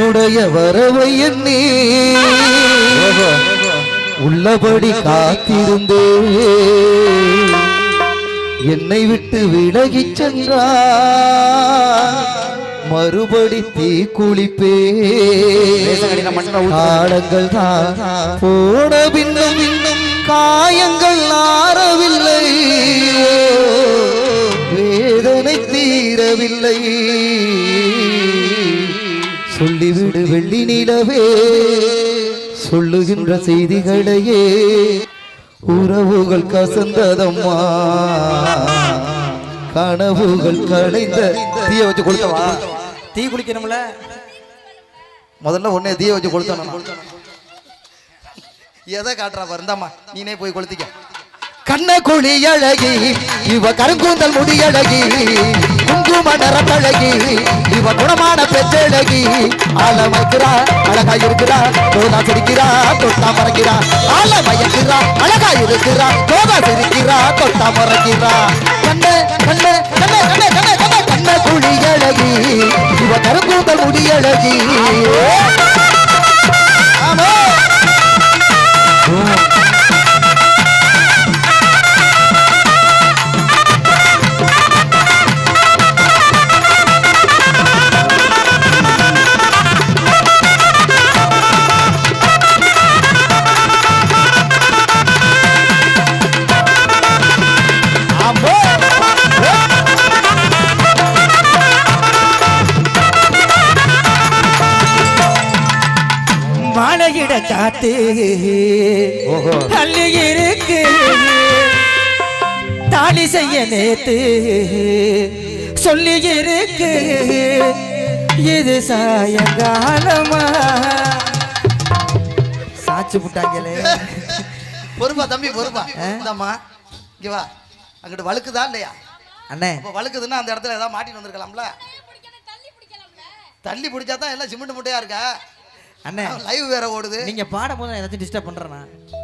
உன்னுடைய வரவை எண்ணி உள்ளபடி காத்திருந்தே என்னை விட்டு விலகிச் சென்றார் மறுபடி தீ குளிப்பே காலங்கள் தான் போன பின்னும் இன்னும் காயங்கள் ஆறவில்லை வேதனை தீரவில்லை. சொல்லிவிடு வெள்ளி நிலவே சொல்லுகின்ற செய்திகளையே உறவுகள் கசந்ததம்மா. கனவுகள் கலைந்த தீய வச்சு கொடுத்தவா டீ குடிக்கணும்ல முதல்ல ஒன்னே தீய வச்சு கொடுத்தோம் எதை காட்டுறா பாரு இந்தாம்மா நீனே போய் கொளுத்திக்க. கண்ண குழி அழகி இவ கருங்கூந்தல் முடி அழகி குங்கும நிறப்பழகி இவ குணமான பெற்றழகி. ஆள வைக்கிறா அழகா இருக்கிறா தோதா சிரிக்கிறா தொட்டா மறக்கிறா. ஆள மயக்கிறா அழகா இருக்கிறா தோதா சிரிக்கிறா தொட்டா மறக்கிறா. கண்ண கண்ண கண்ண கண்ண கண்ண கண்ண கண்ண குழி அழகி இவ கருங்கூந்தல் முடி அழகி. காத்து. அள்ளி இருக்கு. தாலி செய்ய நேத்து சொல்லி இருக்கு. இது சாயங்காலமா? சாச்சு புட்டாங்களே. பொறுப்பா தம்பி பொறுப்பா. இந்தாம்மா. இங்க வா. அங்கிட்டு வழுக்குதா இல்லையா? அண்ணே. இப்போ வழுக்குதுன்னா அந்த இடத்துல ஏதாவது மாட்டிட்டு வந்திருக்கலாம்ல? தள்ளி பிடிச்சா தான் எல்லாம் சிமெண்ட் முட்டையா இருக்கா? அண்ணே. லைவ் வேற ஓடுது. நீங்க பாடும் போது நான் ஏதாச்சும் டிஸ்டர்ப் பண்றேனா?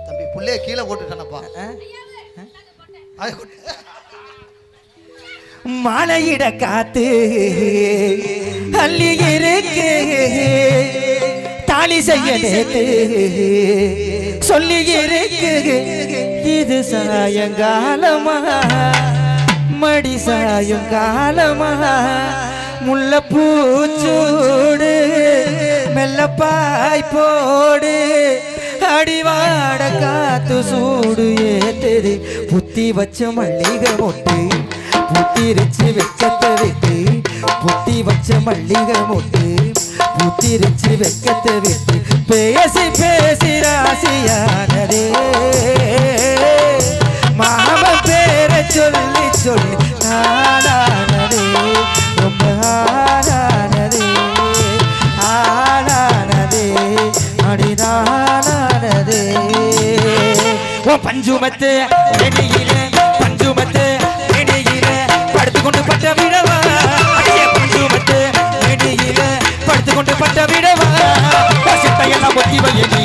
தம்பி புள்ளைய கீழே போட்டுட்டானப்பா. மலையிட காத்து அள்ளி இருக்கு. தாலி செய்ய நேத்து சொல்லி இருக்கு. இது சாயங்காலமா? மடி சாயங்காலமா முல்ல பூச்சூடு மெல்லப்பாய் போடு. அடிவாட காத்து சூடு ஏத்துது. புத்தி வச்ச மல்லிகை மொட்டு. புத்திரிச்சு வெக்கத்தை விட்டு. புத்தி வச்ச மல்லிகை மொட்டு. புத்திரிச்சு வெக்கத்தை விட்டு. பேசி பேசி ராசியானதே. மாம பேரை சொல்லி சொல்லி நானா ஓ பஞ்சுமத்து வெளியில பஞ்சுமத்து வெளியில படுத்து கொண்டு பட்ட விடவா? பஞ்சுமத்து வெளியில படுத்து கொண்டு பட்ட விடவா? சிட்டையெல்லாம் ஒத்தி வையடி